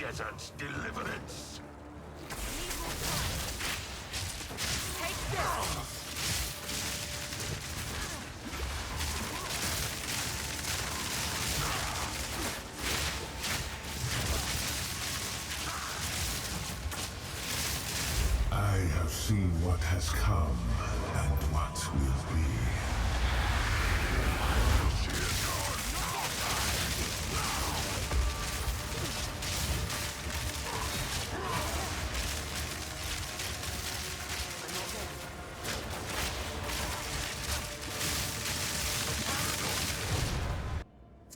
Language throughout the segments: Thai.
desert's deliverance. Take this. I have seen what has come and what will be.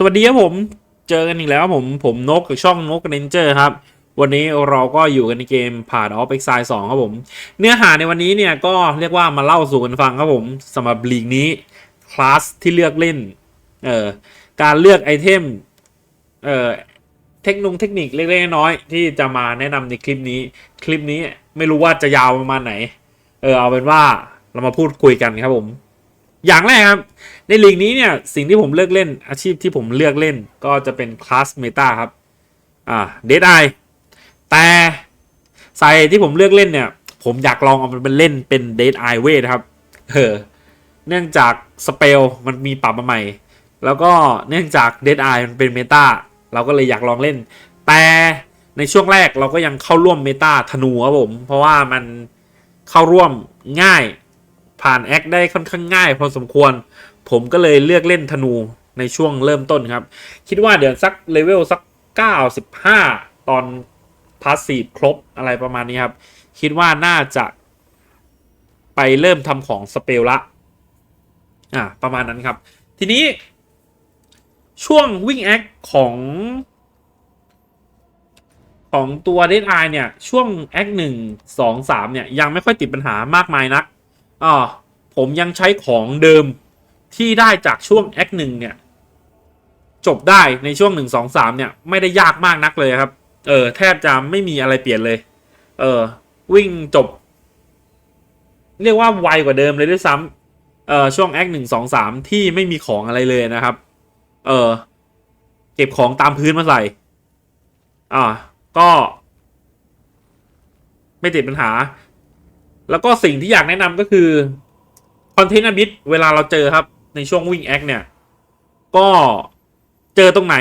วัสดีครับผมเจอกันอีกแล้วผมผมนกกับช่องนกเรนเจอร์ครับ วันนี้เราก็อยู่กันในเกมผ่านออฟเอ็กซายสองครับผม เนื้อหาในวันนี้เนี่ยก็เรียกว่ามาเล่าสู่กันฟังครับผมสำหรับลีกนี้คลาสที่เลือกเล่นเอ่อการเลือกไอเทมเอ่อเทคนิคเทคนิคเล็กๆน้อยๆที่จะมาแนะนำในคลิปนี้ คลิปนี้ไม่รู้ว่าจะยาวประมาณไหน เออเอาเป็นว่าเรามาพูดคุยกันครับผม อย่างแรกครับ ในลีกนี้เนี่ยสิ่งที่ผมเลือกเล่นอาชีพที่ผมเลือกเล่นก็จะเป็นคลาสเมตาครับอ่าเดดไอแต่สายที่ผมเลือกเล่นเนี่ย ผมอยากลองเอามันเป็นเล่นเป็นเดดไอเวทครับเออเนื่องจากสเปลมันมีปรับมาใหม่ แล้วก็เนื่องจากเดดไอมันเป็นเมตาเราก็เลยอยากลองเล่น แต่ในช่วงแรกเราก็ยังเข้าร่วมเมตาธนูครับผม เพราะว่ามันเข้าร่วมง่ายผ่านแอคได้ค่อนข้างง่ายพอสมควร ผมก็เลยเลือกเล่นธนูในช่วงเริ่มต้นครับ คิดว่าเดี๋ยวสักเลเวลสัก 95 ตอนพาสซีฟครบอะไรประมาณนี้ครับ คิดว่าน่าจะไปเริ่มทำของสเปลละอ่าประมาณนั้นครับ ทีนี้ ช่วงวิ่งแอคของของตัวเดนไอเนี่ย ช่วงแอคหนึ่งสองสามเนี่ย ยังไม่ค่อยติดปัญหามากมายนักอ่าผมยังใช้ของเดิม ที่ได้จากช่วงแอคหนึ่งเนี่ย จบได้ในช่วงหนึ่งสองสามเนี่ย ไม่ได้ยากมากนักเลยครับ เออ แทบจะไม่มีอะไรเปลี่ยนเลย เออ วิ่งจบ เรียกว่าไวกว่าเดิมเลยด้วยซ้ำเออช่วงแอคหนึ่งสองสามที่ไม่มีของอะไรเลยนะครับ เออ เก็บของตามพื้นมาใส่ อ่า ก็ ไม่ติดปัญหา แล้วก็สิ่งที่อยากแนะนำก็คือคอนเทนต์บิทเวลาเราเจอครับ ในช่วงวิ่งแอคเนี่ย ก็เจอตรงไหน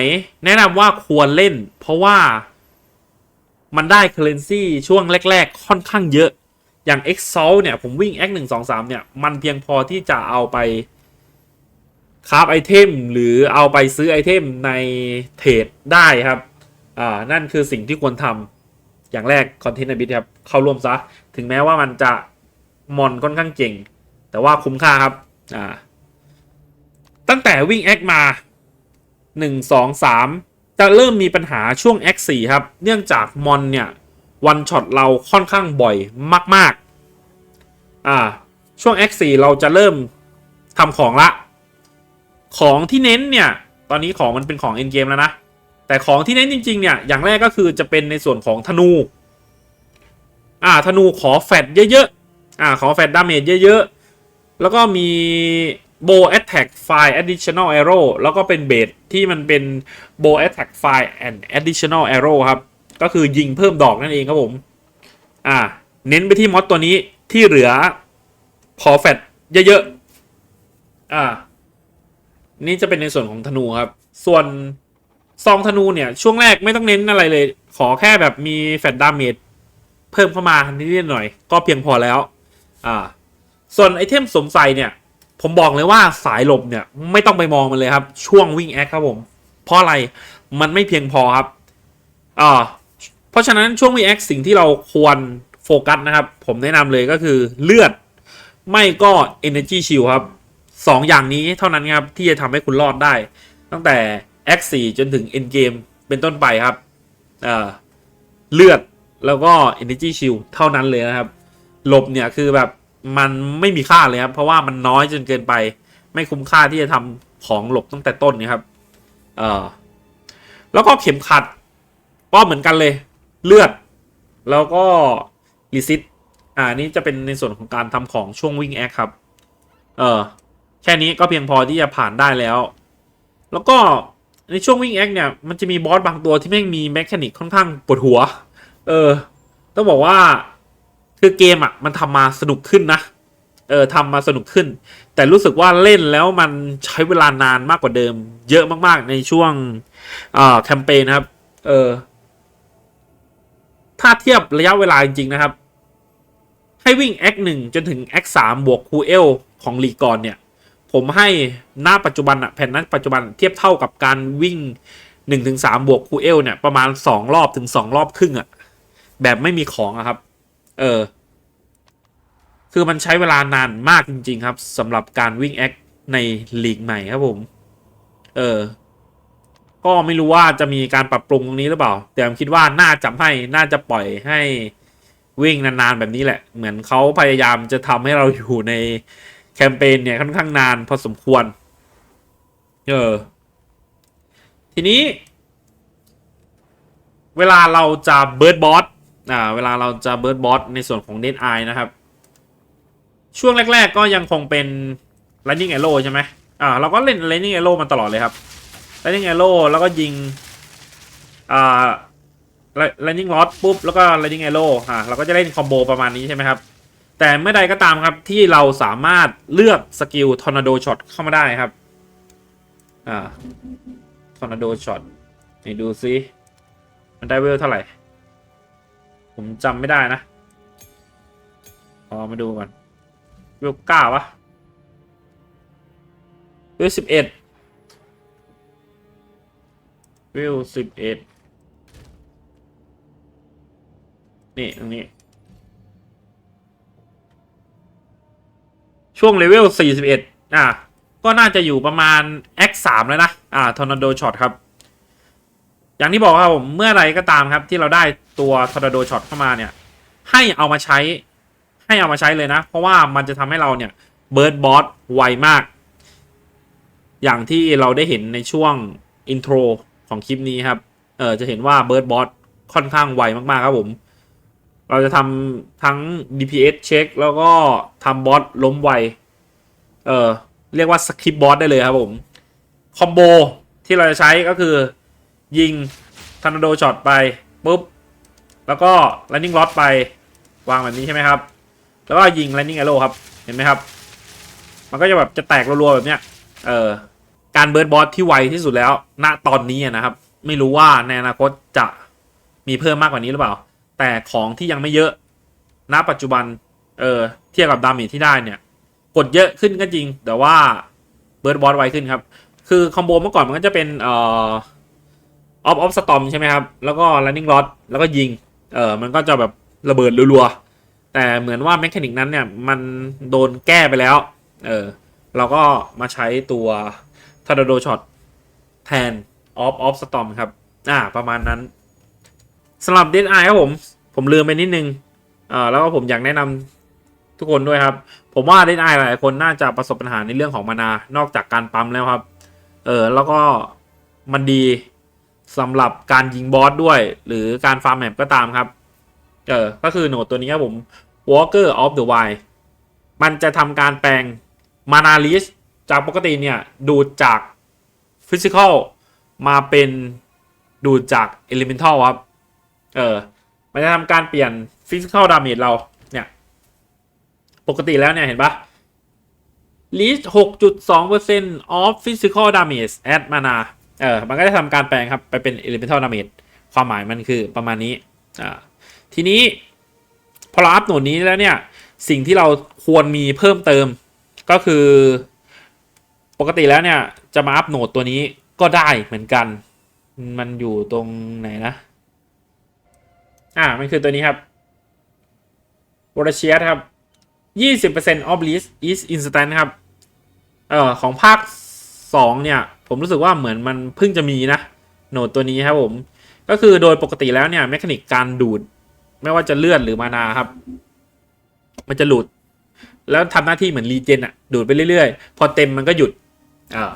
แนะนำว่าควรเล่น เพราะว่ามันได้เคอร์เรนซีช่วงแรก ๆ ค่อนข้างเยอะ อย่าง e x a l เนี่ย ผมวิ่ง X 1 2 3 เนี่ย มันเพียงพอที่จะเอาไปคราฟไอเทม หรือเอาไปซื้อไอเทมในเทรดได้ครับ อ่า นั่นคือสิ่งที่ควรทำอย่างแรกคอนเทนต์บิทครับ เข้าร่วมซะ ถึงแม้ว่ามันจะมอนค่อนข้างเก่ง แต่ว่าคุ้มค่าครับ อ่า ตั้งแต่วิ่งแอคมา 1 2 3 จะเริ่มมีปัญหาช่วงแอค4ครับ เนื่องจากมอนเนี่ย วันช็อตเราค่อนข้างบ่อยมาก ๆ อ่า ช่วง X4 เราจะเริ่มทำของละ ของที่เน้นเนี่ย ตอนนี้ของมันเป็นของ Endgame แล้วนะ แต่ของที่เน้นจริง ๆ เนี่ย อย่างแรกก็คือจะเป็นในส่วนของธนู อ่า ธนูขอแฟดเยอะๆ อ่า ขอแฟดดาเมจเยอะ ๆ แล้วก็มี bow attack fire additional arrow แล้วก็เป็นเบสที่มันเป็น bow attack fire and additional arrow ครับ ก็คือยิงเพิ่มดอกนั่นเองครับผม อ่า เน้นไปที่มอสตัวนี้ที่เหลือขอแฟดเยอะๆ อ่า นี่จะเป็นในส่วนของธนูครับ ส่วนซองธนูเนี่ย ช่วงแรกไม่ต้องเน้นอะไรเลย ขอแค่แบบมีแฟดดาเมจเพิ่มเข้ามานิดหน่อย ก็เพียงพอแล้ว อ่า ส่วนไอเทมสมใส่เนี่ย ผมบอกเลยว่าสายหลบเนี่ยไม่ต้องไปมองมันเลยครับ ช่วงวิ่งแอคครับผม เพราะอะไรมันไม่เพียงพอครับอ่าเพราะฉะนั้นช่วง VX สิ่งที่เราควรโฟกัสนะครับ ผมแนะนำเลยก็คือเลือด ไม่ก็ Energy Shield ครับสองอย่างนี้เท่านั้นครับ ที่จะทำให้คุณรอดได้ ตั้งแต่ X4 จนถึง Endgame เป็นต้นไปครับเอ่อเลือดแล้วก็ Energy Shield เท่านั้นเลยนะครับ หลบเนี่ยคือแบบ มันไม่มีค่าเลยครับ เพราะว่ามันน้อยจนเกินไป ไม่คุ้มค่าที่จะทำของหลบตั้งแต่ต้นนะครับ เออแล้วก็เข็มขัดก็เหมือนกันเลย เลือด แล้วก็รีซิตอ่านี่จะเป็นในส่วนของการทำของช่วงวิ่งแอคครับ เออแค่นี้ก็เพียงพอที่จะผ่านได้แล้ว แล้วก็ในช่วงวิ่งแอคเนี่ยมันจะมีบอสบางตัวที่แม่งมีแมคานิกค่อนข้างปวดหัว เออ ต้องบอกว่า คือเกมอะ มันทำมาสนุกขึ้นนะ เออทำมาสนุกขึ้น แต่รู้สึกว่าเล่นแล้วมันใช้เวลานานมากกว่าเดิม เยอะมากๆในช่วงอ่าแคมเปญนะครับ เออ ถ้าเทียบระยะเวลาจริง ๆ นะครับ ให้วิ่ง X 1จนถึง X 3บวกคูเอลของลีกอนเนี่ย ผมให้หน้าปัจจุบันอะแผ่นนั้นปัจจุบันเทียบเท่ากับการวิ่ง1-3บวกคูเอลเนี่ยประมาณ2รอบถึง2รอบครึ่งอะแบบไม่มีของอะครับ เออ คือมันใช้เวลานานมากจริง ๆ ครับสำหรับการวิ่ง X ในลีกใหม่ครับผม เออ ก็ไม่รู้ว่าจะมีการปรับปรุงตรงนี้หรือเปล่า แต่ผมคิดว่าน่าจะให้น่าจะปล่อยให้วิ่งนานๆแบบนี้แหละ เหมือนเขาพยายามจะทำให้เราอยู่ในแคมเปญเนี่ยค่อนข้างนานพอสมควร เออ ทีนี้ เวลาเราจะเบิร์ดบอส อ่าเวลาเราจะเบิร์ดบอสในส่วนของเดนไอนะครับ ช่วงแรก ๆ ก็ยังคงเป็น Lightning Arrow ใช่ไหมอ่าเราก็เล่น Lightning Arrow มันตลอดเลยครับ Lightning Arrow แล้วก็ยิงอ่า Lightning Rod ปุ๊บแล้วก็ Lightning Arrow อ่าเราก็จะเล่นคอมโบประมาณนี้ใช่ไหมครับแต่เมื่อใดก็ตามครับที่เราสามารถเลือกสกิล Tornado Shot เข้ามาได้ครับอ่า Tornado Shot นี่ดูซิมันได้เวลเท่าไหร่ ผมจำไม่ได้นะเอามาดูก่อนเวเก้าวะเวลสิบเอ็ดเวลสิบเอ็ดนี่ตรงนี้ ช่วงเลเวลสี่สิบเอ็ดอะ ก็น่าจะอยู่ประมาณ X สามแล้วนะ อ่า Tornado Shot ครับ อย่างที่บอกครับผมเมื่อไรก็ตามครับ ที่เราได้ตัว Tornado Shot เข้ามาเนี่ย ให้เอามาใช้ ให้เอามาใช้เลยนะ เพราะว่ามันจะทำให้เราเนี่ยเบิร์ดบอสไวมาก อย่างที่เราได้เห็นในช่วงอินโทรของคลิปนี้ครับเออจะเห็นว่าเบิร์ดบอสค่อนข้างไวมากๆครับผมเราจะทำทั้ง DPS เช็ค แล้วก็ทำบอสล้มไว เออเรียกว่าสคริปบอสได้เลยครับผม คอมโบที่เราจะใช้ก็คือ ยิงทันโดช็อตไปปุ๊บ แล้วก็ Lightning Rod ไปวางแบบนี้ใช่ไหมครับ แล้วก็ยิง Lightning Arrow ครับ เห็นไหมครับ มันก็จะแบบจะแตกรัวๆแบบเนี้ย เออ การเบิร์ดบอสที่ไวที่สุดแล้ว ณ ตอนนี้นะครับ ไม่รู้ว่าในอนาคตจะมีเพิ่มมากกว่านี้หรือเปล่า แต่ของที่ยังไม่เยอะ ณ ปัจจุบัน เออ เทียบกับดาเมจที่ได้เนี่ย กดเยอะขึ้นก็จริง แต่ว่าเบิร์ดบอสไวขึ้นครับ คือคอมโบเมื่อก่อนมันก็จะเป็น เอ่อ ออฟออฟสตอมใช่ไหมครับ แล้วก็ running rod แล้วก็ยิง เออมันก็จะแบบระเบิดรัวๆ แต่เหมือนว่าแมคานิกนั้นเนี่ยมันโดนแก้ไปแล้ว เออเราก็มาใช้ตัวทาร์โดช็อตแทนออฟออฟสตอมครับ อ่า ประมาณนั้นสำหรับเดนไอครับผม ผมลืมไปนิดนึงอ่าแล้วก็ผมอยากแนะนำทุกคนด้วยครับ ผมว่าเดนไอหลายคนน่าจะประสบปัญหาในเรื่องของมานา นอกจากการปั๊มแล้วครับ เออแล้วก็มันดี สำหรับการยิงบอสด้วย หรือการฟาร์มแมปก็ตามครับ เออ ก็คือโหนดตัวนี้ครับผม Walker of the Wild มันจะทำการแปลงมานาลิสจากปกติเนี่ย ดูดจากฟิสิกอลมาเป็นดูดจากเอลิเมนทัลครับ เออ มันจะทำการเปลี่ยนฟิสิกอลดาเมจเราเนี่ย ปกติแล้วเนี่ยเห็นปะ least 6.2% of physical damage at mana เออมันก็จะทำการแปลงครับไปเป็น elemental damage ความหมายมันคือประมาณนี้อ่าทีนี้พอเราอัพโหนดนี้แล้วเนี่ย สิ่งที่เราควรมีเพิ่มเติมก็คือ ปกติแล้วเนี่ย จะมาอัพโหนดตัวนี้ก็ได้เหมือนกัน มันอยู่ตรงไหนนะ อ่า มันคือตัวนี้ครับ w a r s h i a ครับ20% of list is instant ครับ เอ่อ ของภาค 2 เนี่ย ผมรู้สึกว่าเหมือนมันเพิ่งจะมีนะโหนดตัวนี้ครับผม ก็คือโดยปกติแล้วเนี่ยแมคานิกการดูด ไม่ว่าจะเลือนหรือมานาครับ มันจะหลุด แล้วทำหน้าที่เหมือนรีเจนอะดูดไปเรื่อยๆ พอเต็มมันก็หยุดอ่า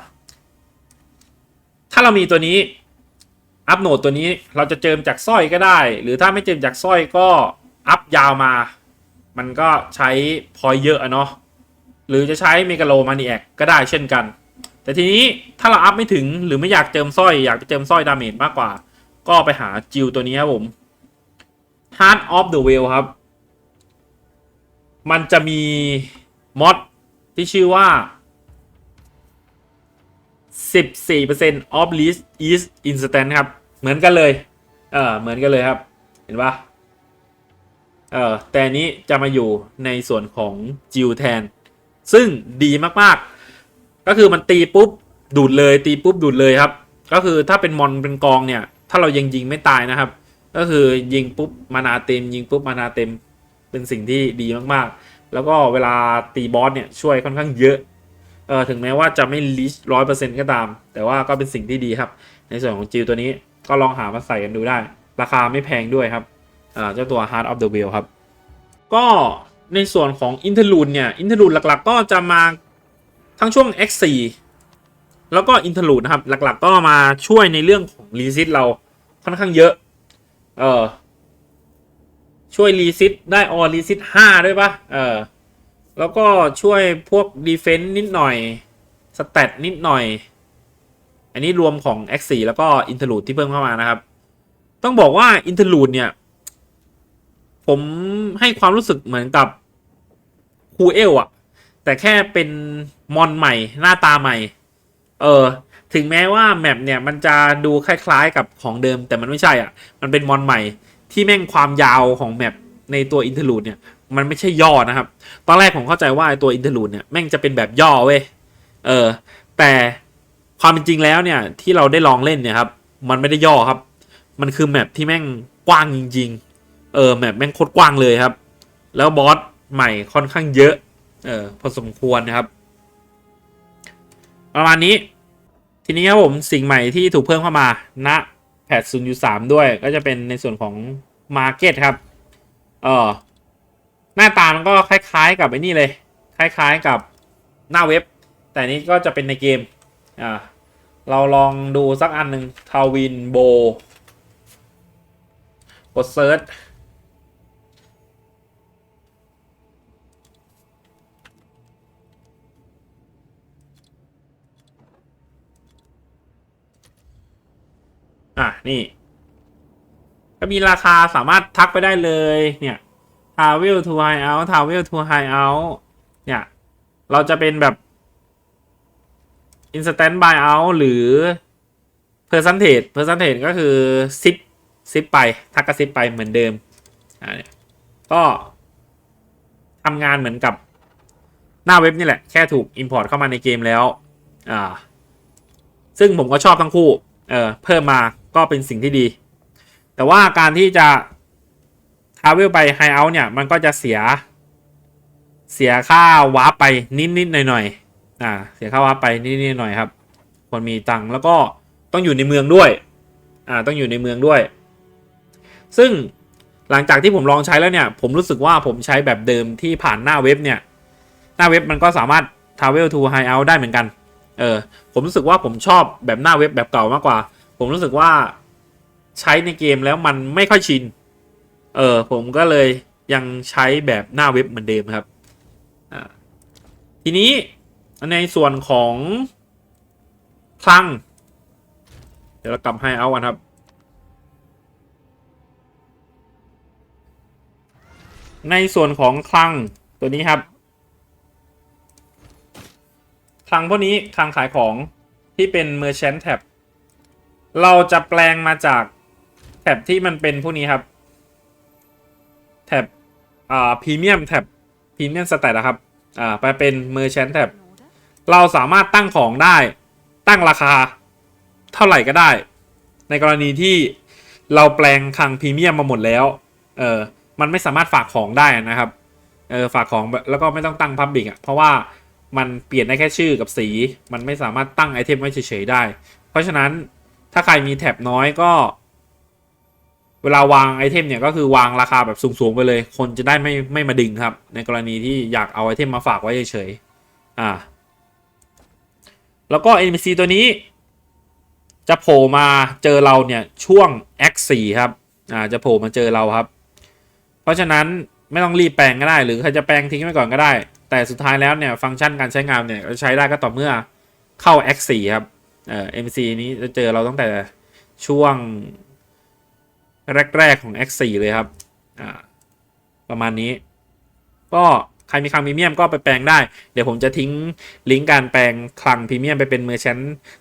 ถ้าเรามีตัวนี้อัพโหนดตัวนี้เราจะเจิมจากสร้อยก็ได้ หรือถ้าไม่เจิมจากสร้อยก็อัพยาวมา มันก็ใช้พอยเยอะอะเนาะหรือจะใช้เมกาโลมานีแอกก็ได้เช่นกัน แต่ทีนี้ถ้าเราอัพไม่ถึงหรือไม่อยากเจิมสร้อยอยากจะเจิมสร้อยดาเมจมากกว่า ก็ไปหาจิวตัวนี้ครับผม Heart of the w h a l ครับ มันจะมีมอดที่ชื่อว่า 14% of list is instant ครับ เหมือนกันเลย เออเหมือนกันเลยครับ เห็นปะเออแต่นนี้จะมาอยู่ในส่วนของจิวแทน ซึ่งดีมาก ๆ ก็คือมันตีปุ๊บดูดเลยตีปุ๊บดูดเลยครับ ก็คือถ้าเป็นมอนเป็นกองเนี่ย ถ้าเรายังยิงไม่ตายนะครับ ก็คือยิงปุ๊บมานาเต็ม ยิงปุ๊บมานาเต็มเป็นสิ่งที่ดีมากๆ แล้วก็เวลาตีบอสเนี่ยช่วยค่อนข้างเยอะเออถึงแม้ว่าจะไม่ลิชร้อยเปอร์เซ็นต์ก็ตาม แต่ว่าก็เป็นสิ่งที่ดีครับ ในส่วนของจิวตัวนี้ก็ลองหามาใส่กันดูได้ ราคาไม่แพงด้วยครับเจ้าตัว Heart of the Whale ครับ ก็ในส่วนของ Interlude เนี่ย Interlude หลักๆ ก็จะมา ทั้งช่วง X4 แล้วก็ Interlude นะครับ หลักๆ ก็มาช่วยในเรื่องของรีซิตเราค่อนข้างเยอะ เออช่วยรีซิตได้ออรีซิต5ด้วยปะเออแล้วก็ช่วยพวกดีเฟน s ์นิดหน่อยสเตตนิดหน่อย อันนี้รวมของ X4 แล้วก็ Interlude ที่เพิ่มเข้ามานะครับ ต้องบอกว่า Interlude เนี่ย ผมให้ความรู้สึกเหมือนกับคูเอลอะ แต่แค่เป็นมอนใหม่ หน้าตาใหม่ เออ ถึงแม้ว่าแมปเนี่ยมันจะดูคล้ายๆกับของเดิม แต่มันไม่ใช่อะ มันเป็นมอนใหม่ ที่แม่งความยาวของแมปในตัวอินเทอร์ลูดเนี่ย มันไม่ใช่ย่อนะครับ ตอนแรกผมเข้าใจว่าตัวอินเทอร์ลูดเนี่ยแม่งจะเป็นแบบย่อเว้ย เออ แต่ความเป็นจริงแล้วเนี่ยที่เราได้ลองเล่นเนี่ยครับ มันไม่ได้ย่อครับ มันคือแมปที่แม่งกว้างจริง ๆ เออแมปแม่งโคตรกว้างเลยครับ แล้วบอสใหม่ค่อนข้างเยอะ เออพอสมควรนะครับ ประมาณนี้ ทีนี้ครับผมสิ่งใหม่ที่ถูกเพิ่มเข้ามาณแพท0.3ด้วย ก็จะเป็นในส่วนของ Market ครับ เออหน้าตามันก็คล้ายๆ กับไอ้นี่เลย คล้าย ๆกับหน้าเว็บ แต่นี้ก็จะเป็นในเกม อ่า เราลองดูสักอันหนึ่งทาวินโบกดเซิร์ช อะนี่ ก็มีราคาสามารถทักไปได้เลย เนี่ย travel to high out travel to high out เนี่ย เราจะเป็นแบบ instant buy out หรือ percentage percentage ก็คือซิปซิปไป ทักกระซิปไปเหมือนเดิมอ่าเนี่ยก็ทำงานเหมือนกับหน้าเว็บนี่แหละ แค่ถูก import เข้ามาในเกมแล้ว อ่า ซึ่งผมก็ชอบทั้งคู่ เออเพิ่มมา ก็เป็นสิ่งที่ดี แต่ว่าการที่จะ travel ไป high out เนี่ย มันก็จะเสีย เสียค่าวาร์ปไปนิดๆหน่อยๆอ่า เสียค่าวาร์ปไปนิดๆหน่อยครับคนมีตังค์แล้วก็ต้องอยู่ในเมืองด้วย อ่า ต้องอยู่ในเมืองด้วย ซึ่งหลังจากที่ผมลองใช้แล้วเนี่ย ผมรู้สึกว่าผมใช้แบบเดิมที่ผ่านหน้าเว็บเนี่ย หน้าเว็บมันก็สามารถ travel to high out ได้เหมือนกัน เออ ผมรู้สึกว่าผมชอบแบบหน้าเว็บแบบเก่ามากกว่า ผมรู้สึกว่าใช้ในเกมแล้วมันไม่ค่อยชิน เออผมก็เลยยังใช้แบบหน้าเว็บเหมือนเดิมครับ ทีนี้ในส่วนของคลัง เดี๋ยวเรากลับให้เอากันครับ ในส่วนของคลังตัวนี้ครับ คลังพวกนี้คลังขายของที่เป็น Merchant Tab เราจะแปลงมาจากแท็บที่มันเป็นพวกนี้ครับ แท็บอ่าพรีเมียมแท็บพรีเมียมสแตทนะครับอ่าไปเป็น Merchant Tab เราสามารถตั้งของได้ ตั้งราคาเท่าไหร่ก็ได้ ในกรณีที่เราแปลงคังพรีเมียมมาหมดแล้วเออมันไม่สามารถฝากของได้นะครับเออฝากของแล้วก็ไม่ต้องตั้ง Public อะเพราะว่ามันเปลี่ยนได้แค่ชื่อกับสี มันไม่สามารถตั้งไอเทมไว้เฉยๆได้ เพราะฉะนั้น ถ้าใครมีแท็บน้อยก็ เวลาวางไอเทมเนี่ยก็คือวางราคาแบบสูงๆไปเลย คนจะได้ไม่ไม่มาดึงครับ ในกรณีที่อยากเอาไอเทมมาฝากไว้เฉยๆอ่า แล้วก็ NPC ตัวนี้ จะโผล่มาเจอเราเนี่ยช่วง X4 ครับ อ่าจะโผล่มาเจอเราครับ เพราะฉะนั้นไม่ต้องรีบแปลงก็ได้ หรือใครจะแปลงทิ้งไว้ก่อนก็ได้ แต่สุดท้ายแล้วเนี่ยฟังก์ชันการใช้งานเนี่ยใช้ได้ก็ต่อเมื่อเข้า X 4 ครับ เอ่อ MC นี้จะเจอเราตั้งแต่ช่วง แรก ๆ ของ X 4 เลยครับ อ่า ประมาณนี้ ก็ใครมีคลังพรีเมียมก็ไปแปลงได้ เดี๋ยวผมจะทิ้งลิงก์การแปลงคลังพรีเมียมไปเป็นเมอร์ชัน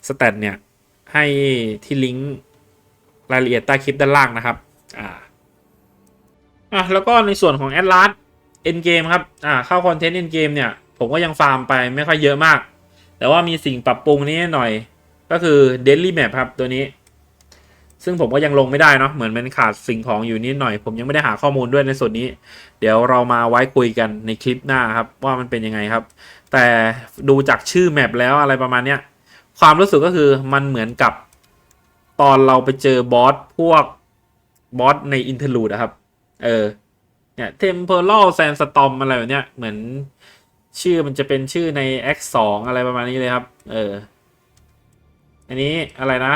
สเตตเนี่ย ให้ที่ลิงก์รายละเอียดใต้คลิปด้านล่างนะครับ อ่า อะแล้วก็ในส่วนของ a d l a s End Game ครับ อ่า เข้าคอนเทนต์ End Game เนี่ย ผมก็ยังฟาร์มไปไม่ค่อยเยอะมาก แต่ว่ามีสิ่งปรับปรุงนี้หน่อย ก็คือ Daily Map ครับตัวนี้ ซึ่งผมก็ยังลงไม่ได้เนาะเหมือนมันขาดสิ่งของอยู่นิดหน่อย ผมยังไม่ได้หาข้อมูลด้วยในส่วนนี้ เดี๋ยวเรามาไว้คุยกันในคลิปหน้าครับ ว่ามันเป็นยังไงครับ แต่ดูจากชื่อแมปแล้วอะไรประมาณเนี้ยความรู้สึกก็คือมันเหมือนกับตอนเราไปเจอบอสพวกบอสในอินเทอร์ลูดอะครับ เออ เนี่ย Temporal Sandstorm อะไรแบบเนี้ยเหมือนชื่อมันจะเป็นชื่อใน X2 อะไรประมาณนี้เลยครับ เออ อันนี้อะไรนะ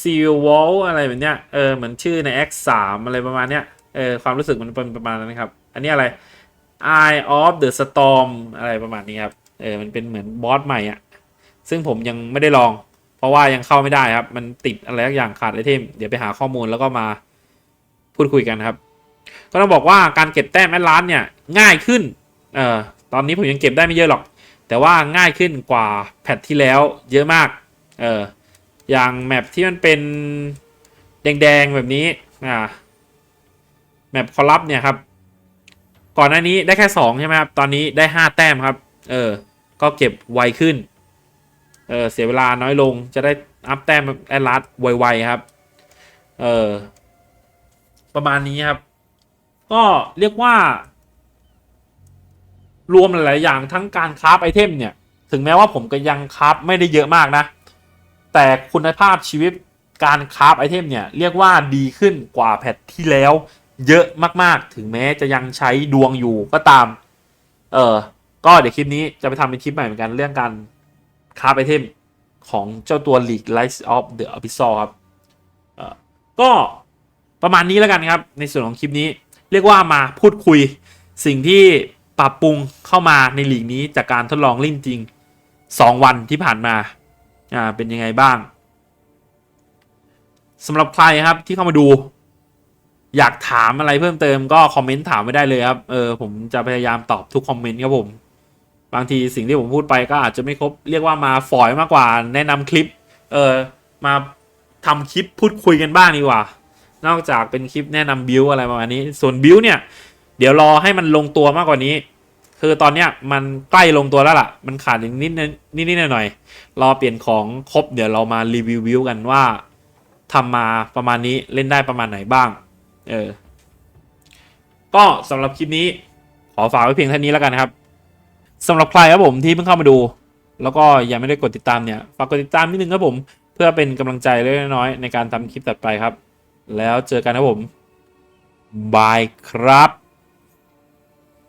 Seal Wall อะไรแบบเนี้ยเออเหมือนชื่อใน X3 อะไรประมาณเนี้ยเออความรู้สึกมันเป็นประมาณนั้นครับ อันนี้อะไร Eye of the Storm อะไรประมาณนี้ครับเออมันเป็นเหมือนบอสใหม่อะซึ่งผมยังไม่ได้ลอง เพราะว่ายังเข้าไม่ได้ครับ มันติดอะไรสักอย่างขาดไอเทมเดี๋ยวไปหาข้อมูลแล้วก็มาพูดคุยกันครับ ก็ต้องบอกว่าการเก็บแต้มแอดลานเนี่ยง่ายขึ้นเออตอนนี้ผมยังเก็บได้ไม่เยอะหรอก แต่ว่าง่ายขึ้นกว่าแพทที่แล้วเยอะมาก เออ อย่างแมปที่มันเป็นแดงๆแบบนี้ อ่า แมปคอลับเนี่ยครับ ก่อนหน้านี้ได้แค่ 2 ใช่ไหมครับ ตอนนี้ได้ 5 แต้มครับ เออ ก็เก็บไวขึ้น เออ เสียเวลาน้อยลง จะได้อัพแต้มแอดลัสไวๆครับ เออ ประมาณนี้ครับ ก็เรียกว่า รวมหลายๆอย่างทั้งการคราฟไอเทมเนี่ย ถึงแม้ว่าผมก็ยังคราฟไม่ได้เยอะมากนะ แต่คุณภาพชีวิตการคราฟไอเทมเนี่ย เรียกว่าดีขึ้นกว่าแพทที่แล้ว เยอะมากๆ ถึงแม้จะยังใช้ดวงอยู่ก็ตาม เออก็เดี๋ยวคลิปนี้จะไปทำเป็นคลิปใหม่เหมือนกันเรื่องการคราฟไอเทมของเจ้าตัว League Lights of the Abyssal ครับเออก็ประมาณนี้แล้วกันครับ ในส่วนของคลิปนี้เรียกว่ามาพูดคุยสิ่งที่ ปรับปรุงเข้ามาในลีกนี้จากการทดลองเล่นจริง 2 วันที่ผ่านมาอ่าเป็นยังไงบ้างสำหรับใครครับที่เข้ามาดู อยากถามอะไรเพิ่มเติมก็คอมเมนต์ถามไม่ได้เลยครับเออผมจะพยายามตอบทุกคอมเมนต์ครับผม บางทีสิ่งที่ผมพูดไปก็อาจจะไม่ครบเรียกว่ามาฝอยมากกว่าแนะนำคลิป เออมาทำคลิปพูดคุยกันบ้างดีกว่า นอกจากเป็นคลิปแนะนำบิวอะไรประมาณนี้ ส่วนบิวเนี่ย เดี๋ยวรอให้มันลงตัวมากกว่านี้ คือตอนเนี้ยมันใกล้ลงตัวแล้วล่ะ มันขาดอีกนิดนิดนิดนิดหน่อยหน่อยๆรอเปลี่ยนของครบเดี๋ยวเรามารีวิวบิวกันว่าทำมาประมาณนี้เล่นได้ประมาณไหนบ้าง เออ ก็สำหรับคลิปนี้ ขอฝากไว้เพียงเท่านี้แล้วกันครับสำหรับใครครับผมที่เพิ่งเข้ามาดู แล้วก็ยังไม่ได้กดติดตามเนี่ยฝากกดติดตามนิดนึงครับผม เพื่อเป็นกำลังใจเล็กน้อยในการทำคลิปต่อไปครับ แล้วเจอกันครับผมบายครับ